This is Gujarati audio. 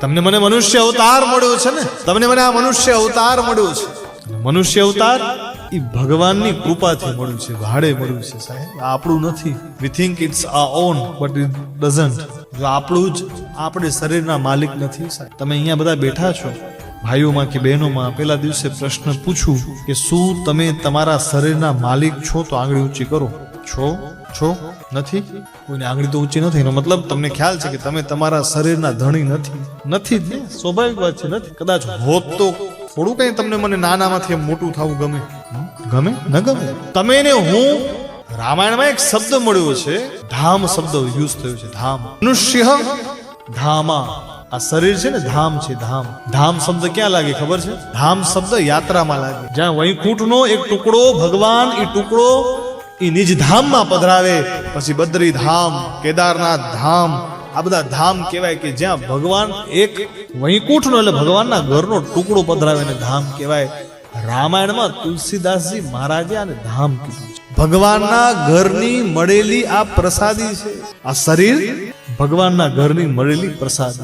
તમને મને મનુષ્ય અવતાર મળ્યો છે ને? તમને મને આ મનુષ્ય અવતાર મળ્યો છે. મનુષ્ય અવતાર એ ભગવાનની કૃપાથી મળ્યું છે, ભાડે મળ્યું છે, સાહેબ. આપણું નથી. વી થિંક ઇટ્સ આ ઓન બટ ઇટ ડઝન્ટ જો આપણું જ આપણે શરીરના માલિક નથી, સાહેબ. તમે અહીંયા બધા બેઠા છો. ભાઈઓમાં કે બહેનોમાં પેલા દિવસે પ્રશ્ન પૂછું કે શું તમે તમારા શરીરના માલિક છો તો આંગળી ઊંચી કરો? છો? છો? નથી? કોઈની આંગળી તો ઊંચી નથી, એનો મતલબ તમને ખ્યાલ છે કે તમે તમારા શરીરના ધણી નથી. નથી જ ને? સ્વાભાવિક વાત છે, નથી? કદાચ હોત તો થોડું કઈ તમને મને નાનામાંથી મોટું થવું ગમે. ગમે? ન ગમે? તમે ને હું રામાયણમાં એક શબ્દ મળ્યો છે, ધામ શબ્દ યુઝ થયો છે, ધામ. મનુષ્ય ધામા. આ શરીર છે ને ધામ છે, ધામ. ધામ શબ્દ ક્યાં લાગે ખબર છે? ધામ શબ્દ યાત્રામાં લાગે. જ્યાં વૈકુંઠનો એક ટુકડો, ભગવાન એ ટુકડો એ નિજ ધામમાં પધરાવે. પછી બદ્રી ધામ, કેદારનાથ ધામ, આ બધા ધામ કહેવાય કે જ્યાં ભગવાન એક વૈકુંઠનો એટલે ભગવાનના ઘરનો ટુકડો પધરાવે ને ધામ કહેવાય. રામાયણમાં તુલસીદાસજી મહારાજે આને ધામ કીધું ભગવાનના ઘરની મળેલી આ પ્રસાદી છે. આ શરીર ભગવાનના ઘરની મળેલી પ્રસાદી.